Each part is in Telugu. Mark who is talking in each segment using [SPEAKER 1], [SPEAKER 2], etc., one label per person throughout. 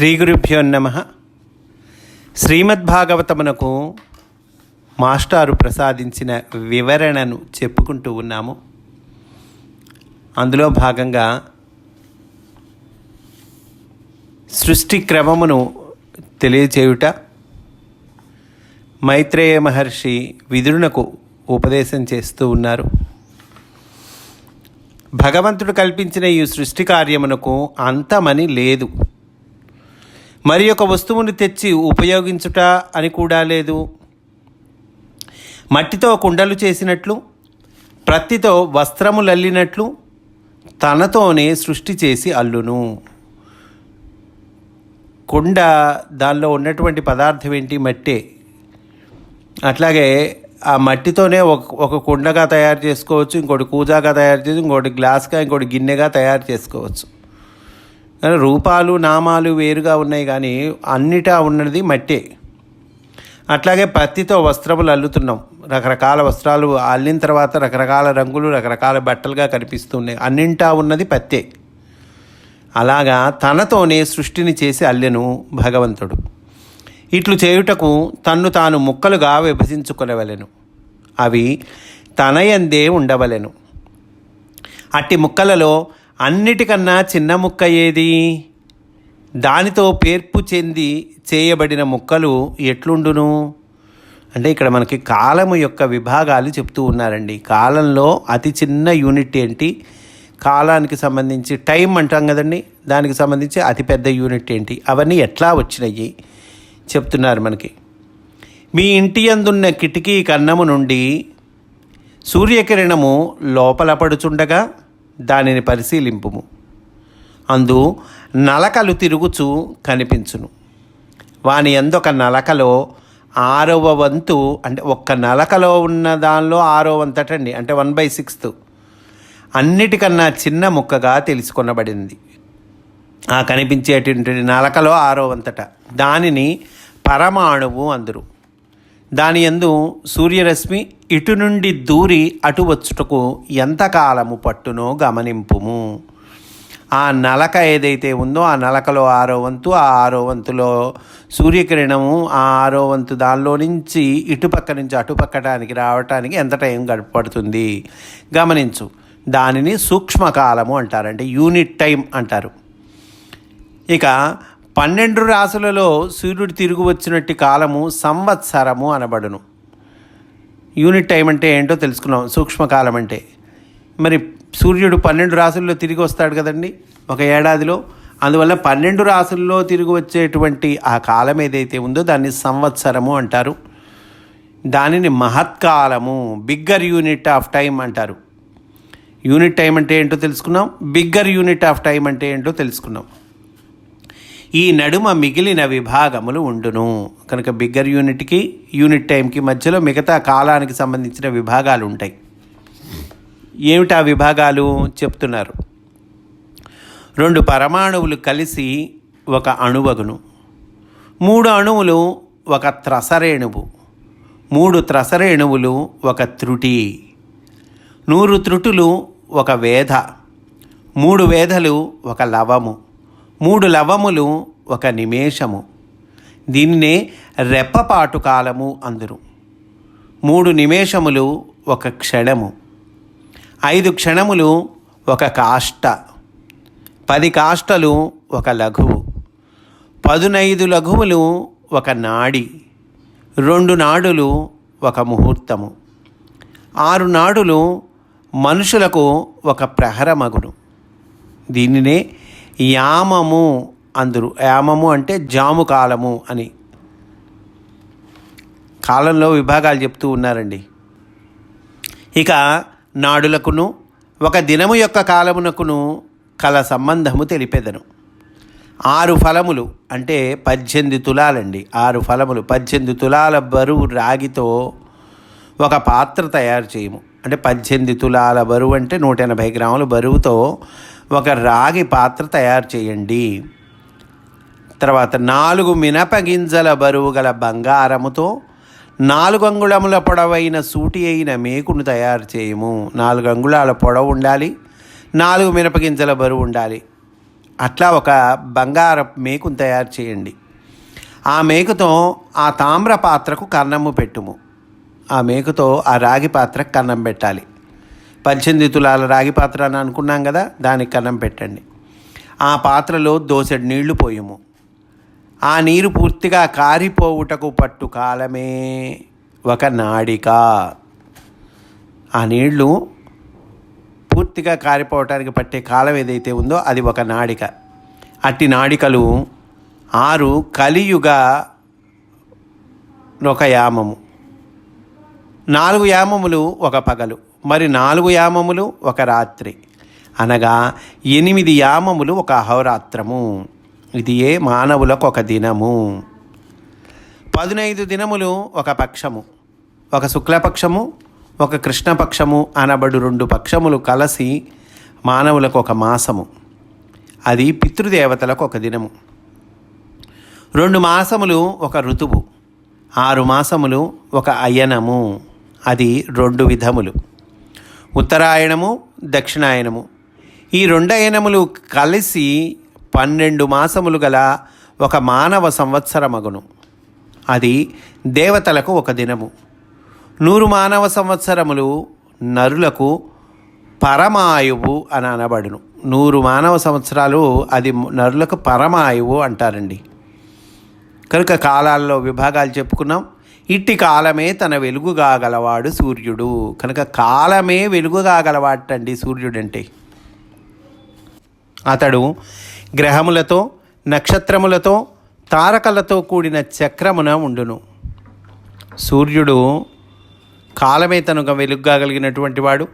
[SPEAKER 1] శ్రీ గురుభ్యో నమ. శ్రీమద్భాగవతమునకు మాస్టారు ప్రసాదించిన వివరణను చెప్పుకుంటూ ఉన్నాము. అందులో భాగంగా సృష్టి క్రమమును తెలియచేయుట మైత్రేయ మహర్షి విదురునకు ఉపదేశం చేస్తూ ఉన్నారు. భగవంతుడు కల్పించిన ఈ సృష్టి కార్యమునకు అంతమని లేదు. మరి ఒక వస్తువును తెచ్చి ఉపయోగించుట అని కూడా లేదు. మట్టితో కుండలు చేసినట్లు ప్రత్తితో వస్త్రములు అల్లినట్లు తనతోనే సృష్టి చేసి అల్లును. కుండ దానిలో ఉన్నటువంటి పదార్థం ఏంటి? మట్టే. అట్లాగే ఆ మట్టితోనే ఒక ఒక కుండగా తయారు చేసుకోవచ్చు ఇంకోటి కూజాగా తయారు చేసి ఇంకోటి గ్లాస్గా ఇంకోటి గిన్నెగా తయారు చేసుకోవచ్చు. రూపాలు నామాలు వేరుగా ఉన్నాయి కానీ అన్నిటా ఉన్నది మట్టే. అట్లాగే పత్తితో వస్త్రములు అల్లుతున్నాం. రకరకాల వస్త్రాలు అల్లిన తర్వాత రకరకాల రంగులు రకరకాల బట్టలుగా కనిపిస్తున్నాయి అన్నింటా ఉన్నది పత్తే. అలాగా తనతోనే సృష్టిని చేసి అల్లెను భగవంతుడు. ఇట్లు చేయుటకు తన్ను తాను ముక్కలుగా విభజించుకొనవలెను. అవి తనయందే ఉండవలెను. అట్టి ముక్కలలో అన్నిటికన్నా చిన్న ముక్క ఏది? దానితో పేర్పు చెంది చేయబడిన ముక్కలు ఎట్లుండును? అంటే ఇక్కడ మనకి కాలము యొక్క విభాగాలు చెప్తూ ఉన్నారండి. కాలంలో అతి చిన్న యూనిట్ ఏంటి? కాలానికి సంబంధించి టైం అంటాం కదండి. దానికి సంబంధించి అతిపెద్ద యూనిట్ ఏంటి? అవన్నీ ఎట్లా వచ్చినాయి చెప్తున్నారు మనకి. మీ ఇంటి అందున్న కిటికీ కన్నము నుండి సూర్యకిరణము లోపల పడుచుండగా దానిని పరిశీలింపుము. అందు నలకలు తిరుగుచు కనిపించును. వాని ఎందొక నలకలో ఆరవ వంతు అంటే ఒక్క నలకలో ఉన్న దానిలో ఆరో వంతటండి అంటే వన్ బై సిక్స్త్. అన్నిటికన్నా చిన్న ముక్కగా తెలుసుకొనబడింది. ఆ కనిపించేటువంటి నలకలో ఆరో వంతట. దానిని పరమాణువు అందరు. దాని ఎందు సూర్యరశ్మి ఇటు నుండి దూరి అటు వచ్చుటకు ఎంతకాలము పట్టునో గమనింపుము. ఆ నలక ఏదైతే ఉందో ఆ నలకలో ఆరో వంతు ఆ ఆరో వంతులో సూర్యకిరణము ఆ ఆరో వంతు దానిలో నుంచి ఇటుపక్క నుంచి అటుపక్కటానికి రావటానికి ఎంత టైం గడపడుతుంది గమనించు. దానిని సూక్ష్మకాలము అంటారు. అంటే యూనిట్ టైం అంటారు. ఇక పన్నెండు రాసులలో సూర్యుడు తిరిగి వచ్చినట్టు కాలము సంవత్సరము అనబడును. యూనిట్ టైం అంటే ఏంటో తెలుసుకున్నాం సూక్ష్మకాలం అంటే. మరి సూర్యుడు పన్నెండు రాసుల్లో తిరిగి వస్తాడు కదండి ఒక ఏడాదిలో. అందువల్ల పన్నెండు రాసుల్లో తిరిగి వచ్చేటువంటి ఆ కాలం ఏదైతే ఉందో దాన్ని సంవత్సరము అంటారు. దానిని మహత్కాలము బిగ్గర్ యూనిట్ ఆఫ్ టైం అంటారు. యూనిట్ టైం అంటే ఏంటో తెలుసుకున్నాం బిగ్గర్ యూనిట్ ఆఫ్ టైం అంటే ఏంటో తెలుసుకున్నాం. ఈ నడుమ మిగిలిన విభాగములు ఉండును. కనుక బిగ్గర్ యూనిట్కి యూనిట్ టైంకి మధ్యలో మిగతా కాలానికి సంబంధించిన విభాగాలు ఉంటాయి. ఏమిటి ఆ విభాగాలు? చెప్తున్నారు. రెండు పరమాణువులు కలిసి ఒక అణువగును. మూడు అణువులు ఒక త్రసరేణువు. మూడు త్రసరేణువులు ఒక త్రుటి. నూరు త్రుటులు ఒక వేధ. మూడు వేధలు ఒక లవము. మూడు లవములు ఒక నిమేషము. దీన్నే రెప్పపాటు కాలము అందురు. మూడు నిమేషములు ఒక క్షణము. ఐదు క్షణములు ఒక కాష్ట. పది కాష్టలు ఒక లఘువు. పదునైదు లఘువులు ఒక నాడి. రెండు నాడులు ఒక ముహూర్తము. ఆరు నాడులు మనుషులకు ఒక ప్రహరమగును. దీనినే యామము అందరు. యామము అంటే జాము కాలము అని. కాలంలో విభాగాలు చెప్తూ ఉన్నారండి. ఇక నాడులకును ఒక దినము యొక్క కాలమునకును కల సంబంధము తెలిపెదను. ఆరు ఫలములు అంటే పద్దెనిమిది తులాలండి. ఆరు ఫలములు. పద్దెనిమిది తులాల బరువు రాగితో ఒక పాత్ర తయారు చేయము. అంటే పద్దెనిమిది తులాల బరువు అంటే నూట ఎనభై గ్రాముల బరువుతో ఒక రాగి పాత్ర తయారు చేయండి. తర్వాత నాలుగు మినప గింజల బరువు గల బంగారముతో నాలుగు అంగుళముల పొడవైన సూటి అయిన మేకును తయారు చేయము. నాలుగు అంగుళాల పొడవు ఉండాలి. నాలుగు మినపగింజల బరువు ఉండాలి. అట్లా ఒక బంగార మేకును తయారు చేయండి. ఆ మేకుతో ఆ తామ్ర పాత్రకు కన్నము పెట్టుము. ఆ మేకుతో ఆ రాగి పాత్రకు కన్నం పెట్టాలి. పద్దెనిమిది తులాల రాగి పాత్ర అని అనుకున్నాం కదా దానికి కన్నం పెట్టండి. ఆ పాత్రలో దోసెడు నీళ్ళు పోయము. ఆ నీరు పూర్తిగా కారిపోవుటకు పట్టు కాలమే ఒక నాడిక. ఆ నీళ్ళు పూర్తిగా కారిపోవటానికి పట్టే కాలం ఏదైతే ఉందో అది ఒక నాడిక. అట్టి నాడికలు ఆరు కలియుగ ఒక యామము. నాలుగు యామములు ఒక పగలు. మరి నాలుగు యామములు ఒక రాత్రి. అనగా ఎనిమిది యామములు ఒక అహోరాత్రము. ఇది ఏ మానవులకు ఒక దినము. పదునైదు దినములు ఒక పక్షము. ఒక శుక్లపక్షము ఒక కృష్ణపక్షము అనబడు రెండు పక్షములు కలిసి మానవులకు ఒక మాసము. అది పితృదేవతలకు ఒక దినము. రెండు మాసములు ఒక ఋతువు. ఆరు మాసములు ఒక అయనము. అది రెండు విధములు. ఉత్తరాయణము దక్షిణాయనము. ఈ రెండయనములు కలిసి పన్నెండు మాసములు గల ఒక మానవ సంవత్సరమగును. అది దేవతలకు ఒక దినము. నూరు మానవ సంవత్సరములు నరులకు పరమాయువు అని అనబడును. నూరు మానవ సంవత్సరాలు అది నరులకు పరమాయువు అంటారండి. కనుక కాలాల్లో విభాగాలు చెప్పుకున్నాం. ఇట్టి కాలమే తన వెలుగుగా గలవాడు సూర్యుడు. కనుక కాలమే వెలుగుగా గలవాటండి సూర్యుడంటే. అతడు గ్రహములతో నక్షత్రములతో తారకలతో కూడిన చక్రమున ఉండును. సూర్యుడు కాలమే తనుగా వెలుగ్గాగలిగినటువంటి వాడు.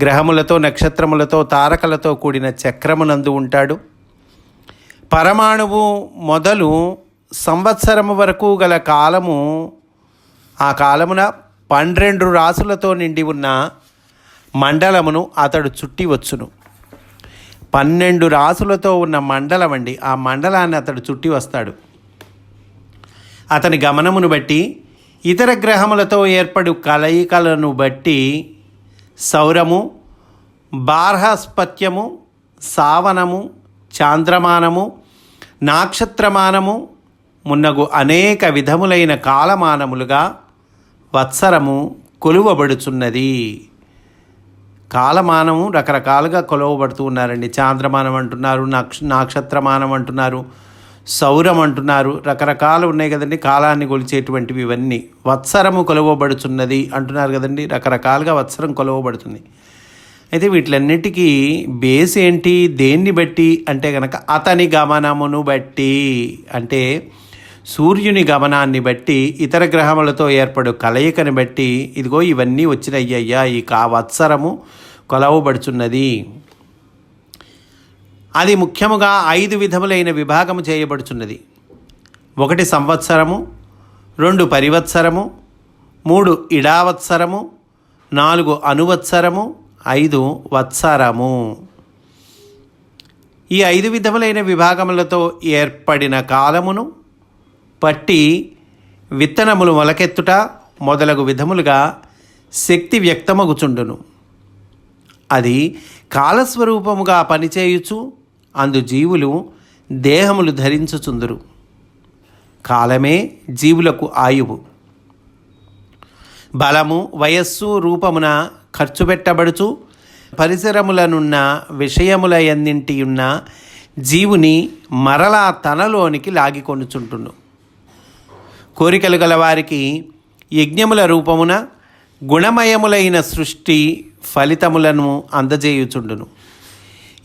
[SPEAKER 1] గ్రహములతో నక్షత్రములతో తారకలతో కూడిన చక్రమునందు ఉంటాడు. పరమాణువు మొదలు సంవత్సరము వరకు గల కాలము ఆ కాలమున పన్నెండు రాసులతో నిండి ఉన్న మండలమును అతడు చుట్టి వచ్చును. పన్నెండు రాసులతో ఉన్న మండలం అండి. ఆ మండలాన్ని అతడు చుట్టి వస్తాడు. అతని గమనమును బట్టి ఇతర గ్రహములతో ఏర్పడు కలయికలను బట్టి సౌరము బార్హస్పత్యము సావనము చాంద్రమానము నాక్షత్రమానము మున్నగు అనేక విధములైన కాలమానములుగా వత్సరము కొలువబడుచున్నది. కాలమానము రకరకాలుగా కొలవబడుతూ ఉన్నారండి. చాంద్రమానం అంటున్నారు నక్ష నక్షత్రమానం అంటున్నారు సౌరం అంటున్నారు. రకరకాలు ఉన్నాయి కదండి. కాలాన్ని కొలిచేటువంటివి ఇవన్నీ. వత్సరము కొలవబడుచున్నది అంటున్నారు కదండి. రకరకాలుగా వత్సరం కొలవబడుతుంది. అయితే వీటిలన్నిటికీ బేస్ ఏంటి? దేన్ని బట్టి? అంటే కనుక అతని గమనమును బట్టి. అంటే సూర్యుని గమనాన్ని బట్టి ఇతర గ్రహములతో ఏర్పడు కలయికని బట్టి ఇదిగో ఇవన్నీ వచ్చినయ్యయ్యా ఈ కావత్సరము కొలవబడుచున్నది. అది ముఖ్యముగా ఐదు విధములైన విభాగము చేయబడుచున్నది. ఒకటి సంవత్సరము రెండు పరివత్సరము మూడు ఇడావత్సరము నాలుగు అనువత్సరము ఐదు వత్సరము. ఈ ఐదు విధములైన విభాగములతో ఏర్పడిన కాలమును పట్టి విత్తనములు మొలకెత్తుట మొదలగు విధములుగా శక్తి వ్యక్తమగుచుండును. అది కాలస్వరూపముగా పనిచేయుచు అందు జీవులు దేహములు ధరించుచుందురు. కాలమే జీవులకు ఆయువు. బలము వయస్సు రూపమున ఖర్చు పెట్టబడుచు పరిసరములనున్న విషయముల ఎన్నింటి ఉన్న జీవుని మరలా తనలోనికి లాగికొనుచుంటును కోరికలు గలవారికి యజ్ఞముల రూపమున గుణమయములైన సృష్టి ఫలితములను అందజేయుచుండును.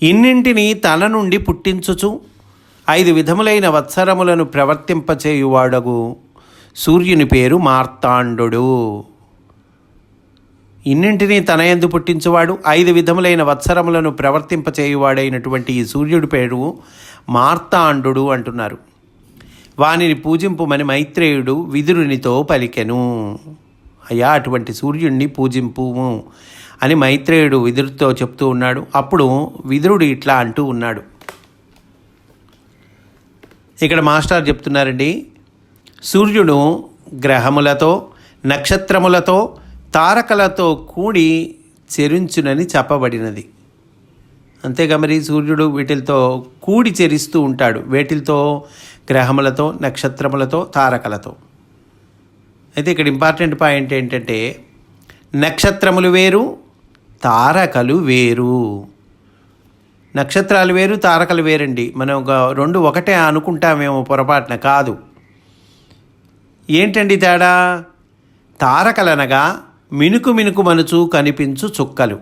[SPEAKER 1] ఇన్నింటిని తన నుండి పుట్టించుచు ఐదు విధములైన వత్సరములను ప్రవర్తింపచేయువాడగు సూర్యుని పేరు మార్తాండు ఇన్నింటినీ తన ఎందు పుట్టించువాడు ఐదు విధములైన వత్సరములను ప్రవర్తింపచేయువాడైనటువంటి ఈ సూర్యుడి పేరు మార్తాండు అంటున్నారు. వానిని పూజింపుమని మైత్రేయుడు విదురునితో పలికెను. అయ్యా అటువంటి సూర్యుడిని పూజింపుము అని మైత్రేయుడు విదురుతో చెప్తూ ఉన్నాడు. అప్పుడు విదురుడు ఇట్లా అంటూ ఉన్నాడు. ఇక్కడ మాస్టర్ చెప్తున్నారండి సూర్యుడు గ్రహములతో నక్షత్రములతో తారకలతో కూడి చెరించునని చెప్పబడినది. అంతేగా మరి సూర్యుడు వీటితో కూడి చెరిస్తూ ఉంటాడు. వీటితో? గ్రహములతో నక్షత్రములతో తారకలతో. అయితే ఇక్కడ ఇంపార్టెంట్ పాయింట్ ఏంటంటే నక్షత్రములు వేరు తారకలు వేరు. నక్షత్రాలు వేరు తారకలు వేరండి. మనం ఒక రెండు ఒకటే అనుకుంటామేమో పొరపాటున కాదు. ఏంటండి తేడా? తారకలనగా మినుకు మినుకు మనుచు కనిపించు చుక్కలు.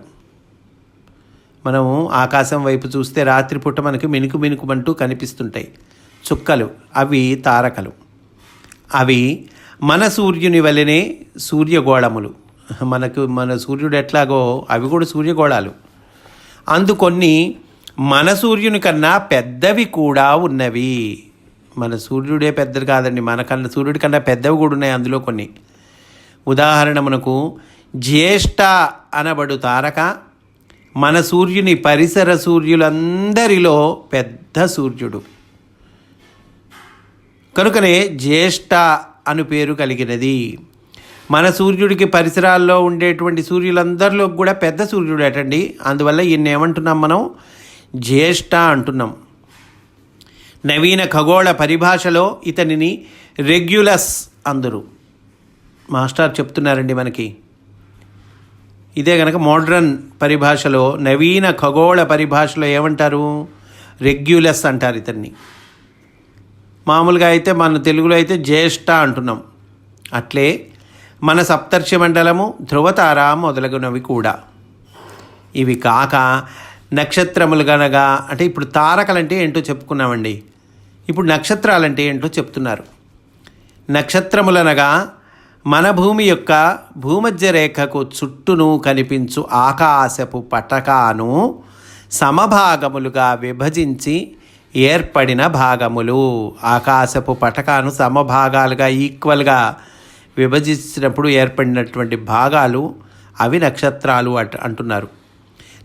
[SPEAKER 1] మనము ఆకాశం వైపు చూస్తే రాత్రిపూట మనకి మినుకు మినుకుమంటూ కనిపిస్తుంటాయి. చుక్కలు అవి తారకలు. అవి మన సూర్యుని వలనే సూర్యగోళములు. మనకు మన సూర్యుడు ఎట్లాగో అవి కూడా సూర్యగోళాలు. అందుకొన్ని మన సూర్యుని కన్నా పెద్దవి కూడా ఉన్నవి. మన సూర్యుడే పెద్దది కాదండి మనకన్నా సూర్యుడి కన్నా పెద్దవి కూడా ఉన్నాయి అందులో కొన్ని. ఉదాహరణ మనకు జ్యేష్ఠ అనబడు తారక మన సూర్యుని పరిసర సూర్యులందరిలో పెద్ద సూర్యుడు. కనుకనే జ్యేష్ఠ అను పేరు కలిగినది. మన సూర్యుడికి పరిసరాల్లో ఉండేటువంటి సూర్యులందరిలో కూడా పెద్ద సూర్యుడు అటండి. అందువల్ల ఈయన ఏమంటున్నాం మనం? జ్యేష్ఠ అంటున్నాం. నవీన ఖగోళ పరిభాషలో ఇతనిని రెగ్యులస్ అందరు. మాస్టర్ చెప్తున్నారండి మనకి. ఇదే కనుక మోడ్రన్ పరిభాషలో నవీన ఖగోళ పరిభాషలో ఏమంటారు? రెగ్యులస్ అంటారు ఇతన్ని. మామూలుగా అయితే మన తెలుగులో అయితే జ్యేష్ఠ అంటున్నాం. అట్లే మన సప్తర్షి మండలము ధ్రువతార మొదలగునవి కూడా. ఇవి కాక నక్షత్రములు గనగా అంటే ఇప్పుడు తారకలంటే ఏంటో చెప్పుకున్నామండి. ఇప్పుడు నక్షత్రాలంటే ఏంటో చెప్తున్నారు. నక్షత్రములనగా మన భూమి యొక్క భూమధ్య రేఖకు చుట్టూను కనిపించు ఆకాశపు పటకాను సమభాగములుగా విభజించి ఏర్పడిన భాగములు. ఆకాశపు పటకాను సమభాగాలుగా ఈక్వల్గా విభజించినప్పుడు ఏర్పడినటువంటి భాగాలు అవి నక్షత్రాలు అట్ అంటున్నారు.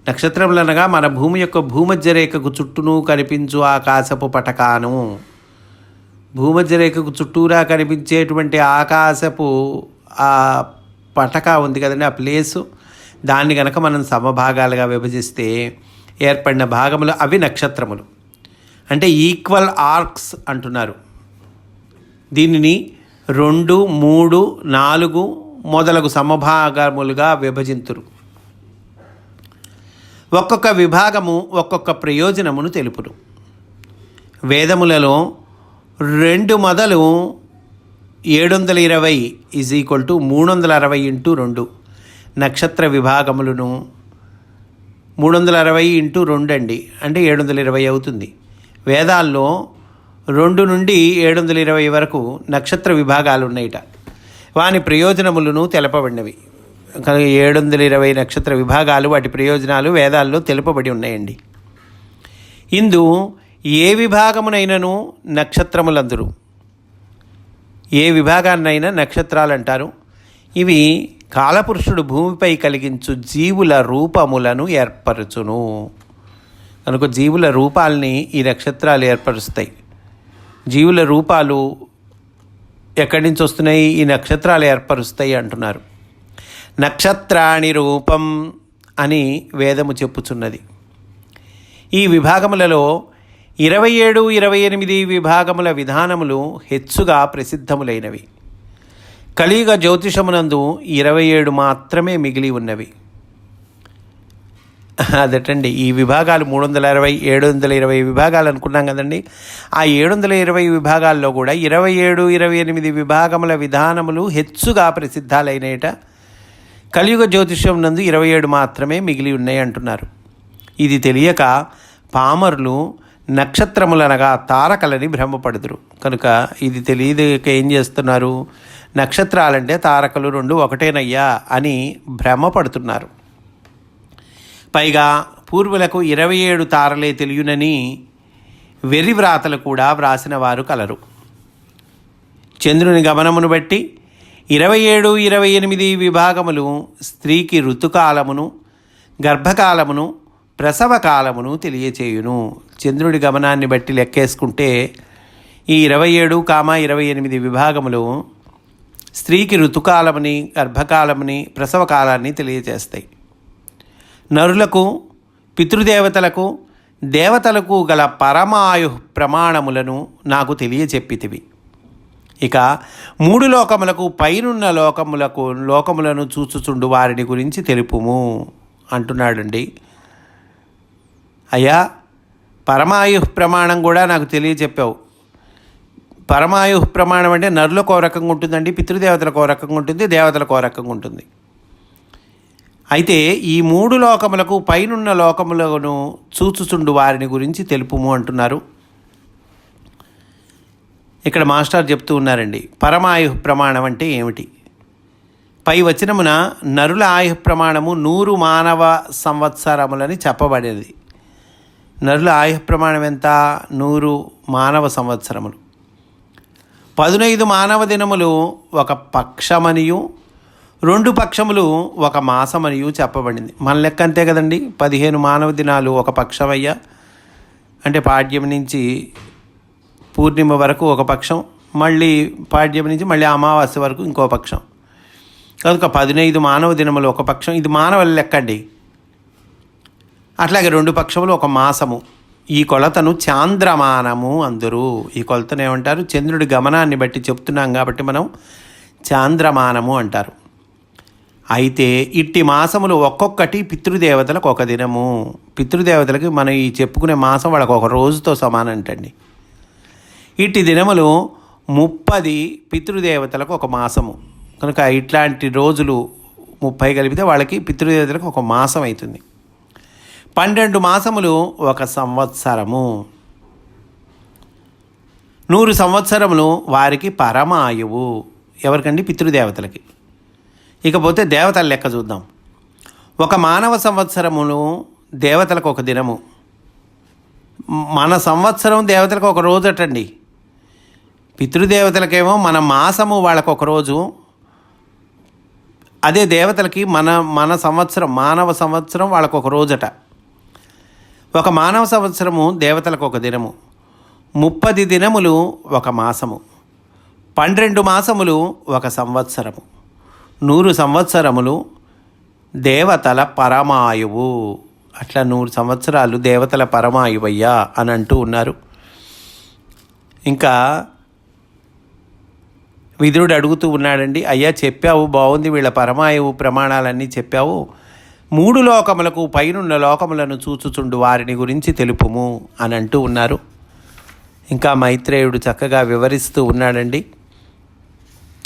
[SPEAKER 1] నక్షత్రములు అనగా మన భూమి యొక్క భూమధ్య రేఖకు చుట్టూను కనిపించు ఆకాశపు పటకాను. భూమధ్య రేఖకు చుట్టూరా కనిపించేటువంటి ఆకాశపు ఆ పటక ఉంది కదండి ఆ ప్లేసు. దాన్ని కనుక మనం సమభాగాలుగా విభజిస్తే ఏర్పడిన భాగములు అవి నక్షత్రములు. అంటే ఈక్వల్ ఆర్క్స్ అంటున్నారు. దీనిని రెండు మూడు నాలుగు మొదలగు సమభాగములుగా విభజింతురు. ఒక్కొక్క విభాగము ఒక్కొక్క ప్రయోజనమును తెలుపును. వేదములలో రెండు మొదలు ఏడు వందల ఇరవై ఈజ్ ఈక్వల్ టు మూడు వందల అరవై ఇంటూ రెండు. నక్షత్ర విభాగములను మూడు వందల అరవై ఇంటూ రెండు అండి. అంటే ఏడు వందల ఇరవై అవుతుంది. వేదాల్లో రెండు నుండి ఏడు వందల ఇరవై వరకు నక్షత్ర విభాగాలు ఉన్నాయిట వాని ప్రయోజనములను తెలపబడినవి. ఏడు వందల ఇరవై నక్షత్ర విభాగాలు వాటి ప్రయోజనాలు వేదాల్లో తెలుపబడి ఉన్నాయండి. ఇందు ఏ విభాగమునైనను నక్షత్రములందరూ? ఏ విభాగాన్నైనా నక్షత్రాలు అంటారు ఇవి కాలపురుషుడు భూమిపై కలిగించు జీవుల రూపములను ఏర్పరచును. కనుక జీవుల రూపాల్ని ఈ నక్షత్రాలు ఏర్పరుస్తాయి. జీవుల రూపాలు ఎక్కడి నుంచి వస్తున్నాయి? ఈ నక్షత్రాలు ఏర్పరుస్తాయి అంటున్నారు. నక్షత్రాణి రూపం అని వేదము చెప్పుచున్నది. ఈ విభాగములలో ఇరవై ఏడు ఇరవై ఎనిమిది విభాగముల విధానములు హెచ్చుగా ప్రసిద్ధములైనవి. కలియుగ జ్యోతిషమునందు ఇరవై ఏడు మాత్రమే మిగిలి ఉన్నవి. అదటండి ఈ విభాగాలు మూడు వందల ఇరవై ఏడు వందల ఇరవై విభాగాలు అనుకున్నాం కదండి. ఆ ఏడు వందల ఇరవై విభాగాల్లో కూడా ఇరవై ఏడు ఇరవై ఎనిమిది విభాగముల విధానములు హెచ్చుగా ప్రసిద్ధాలైనట కలియుగ జ్యోతిష్యం నందు ఇరవై ఏడు మాత్రమే మిగిలి ఉన్నాయి అంటున్నారు. ఇది తెలియక పామరులు నక్షత్రములనగా తారకలని భ్రమపడుదురు. కనుక ఇది తెలియక ఏం చేస్తున్నారు? నక్షత్రాలంటే తారకలు రెండు ఒకటేనయ్యా అని భ్రమపడుతున్నారు. పైగా పూర్వులకు ఇరవై ఏడు తారలే తెలియనని వెర్రి వ్రాతలు కూడా వ్రాసిన వారు కలరు. చంద్రుని గమనమును బట్టి ఇరవై ఏడు ఇరవై ఎనిమిది విభాగములు స్త్రీకి ఋతుకాలమును గర్భకాలమును ప్రసవ కాలమును తెలియచేయును. చంద్రుడి గమనాన్ని బట్టి లెక్కేసుకుంటే ఈ ఇరవై ఏడు కామ ఇరవై ఎనిమిది విభాగములు స్త్రీకి ఋతుకాలముని గర్భకాలముని ప్రసవ కాలాన్ని తెలియజేస్తాయి నరులకు పితృదేవతలకు దేవతలకు గల పరమాయు ప్రమాణములను నాకు తెలియచెప్పితివి ఇక మూడు లోకములకు పైనున్న లోకములకు లోకములను చూచుచుండు వారిని గురించి తెలుపుము అంటున్నాడండి. అయ్యా పరమాయు ప్రమాణం కూడా నాకు తెలియచెప్పావు పరమాయు ప్రమాణం అంటే నరులకు ఒక రకంగా ఉంటుందండి పితృదేవతలకు ఒక రకంగా ఉంటుంది దేవతలకు ఒక రకంగా ఉంటుంది. అయితే ఈ మూడు లోకములకు పైనున్న లోకములను చూచుచుండు వారిని గురించి తెలుపుము అంటున్నారు. ఇక్కడ మాస్టర్ చెప్తూ ఉన్నారండి పరమాయు ప్రమాణం అంటే ఏమిటి? పై వచనమున నరుల ఆయు ప్రమాణము నూరు మానవ సంవత్సరములని చెప్పబడేది నరుల ఆయు ప్రమాణం ఎంత? నూరు మానవ సంవత్సరములు. పదునైదు మానవ దినములు ఒక పక్షమనియు రెండు పక్షములు ఒక మాసమనియు చెప్పబడింది. మన లెక్క అంతే కదండి. పదిహేను మానవ దినాలు ఒక పక్షమయ్యా. అంటే పాడ్యం నుంచి పూర్ణిమ వరకు ఒక పక్షం. మళ్ళీ పాడ్యం నుంచి మళ్ళీ అమావాస్య వరకు ఇంకో పక్షం. కనుక పదినైదు మానవ దినములు ఒక పక్షం. ఇది మానవుల లెక్కండి అట్లాగే రెండు పక్షములు ఒక మాసము. ఈ కొలతను చాంద్రమానము అందరూ. ఈ కొలతను ఏమంటారు? చంద్రుడి గమనాన్ని బట్టి చెప్తున్నాం కాబట్టి మనం చాంద్రమానము అంటారు. అయితే ఇట్టి మాసములు ఒక్కొక్కటి పితృదేవతలకు ఒక దినము. పితృదేవతలకి మనం ఈ చెప్పుకునే మాసం వాళ్ళకు ఒక రోజుతో సమానం అంటండి ఇట్టి దినములు ముప్పది పితృదేవతలకు ఒక మాసము. కనుక ఇట్లాంటి రోజులు ముప్పై కలిపితే వాళ్ళకి పితృదేవతలకు ఒక మాసం అవుతుంది పన్నెండు మాసములు ఒక సంవత్సరము. నూరు సంవత్సరములు వారికి పరమాయువు. ఎవరికండి? పితృదేవతలకి. ఇకపోతే దేవతల లెక్క చూద్దాం. ఒక మానవ సంవత్సరమును దేవతలకు ఒక దినము. మన సంవత్సరం దేవతలకు ఒక రోజు అటండి. పితృదేవతలకేమో మన మాసము వాళ్ళకు ఒక రోజు. అదే దేవతలకి మన మన సంవత్సరం మానవ సంవత్సరం వాళ్ళకు ఒక రోజట. ఒక మానవ సంవత్సరము దేవతలకు ఒక దినము. ముప్పది దినములు ఒక మాసము. పన్నెండు మాసములు ఒక సంవత్సరము. నూరు సంవత్సరములు దేవతల పరమాయువు. అట్లా నూరు సంవత్సరాలు దేవతల పరమాయువయ్యా అని అంటూ ఉన్నారు. ఇంకా విదురుడు అడుగుతూ ఉన్నాడండి అయ్యా చెప్పావు బాగుంది వీళ్ళ పరమాయువు ప్రమాణాలన్నీ చెప్పావు. మూడు లోకములకు పైనున్న లోకములను చూచుచుండు వారిని గురించి తెలుపుము అని అంటూ ఉన్నారు. ఇంకా మైత్రేయుడు చక్కగా వివరిస్తూ ఉన్నాడండి.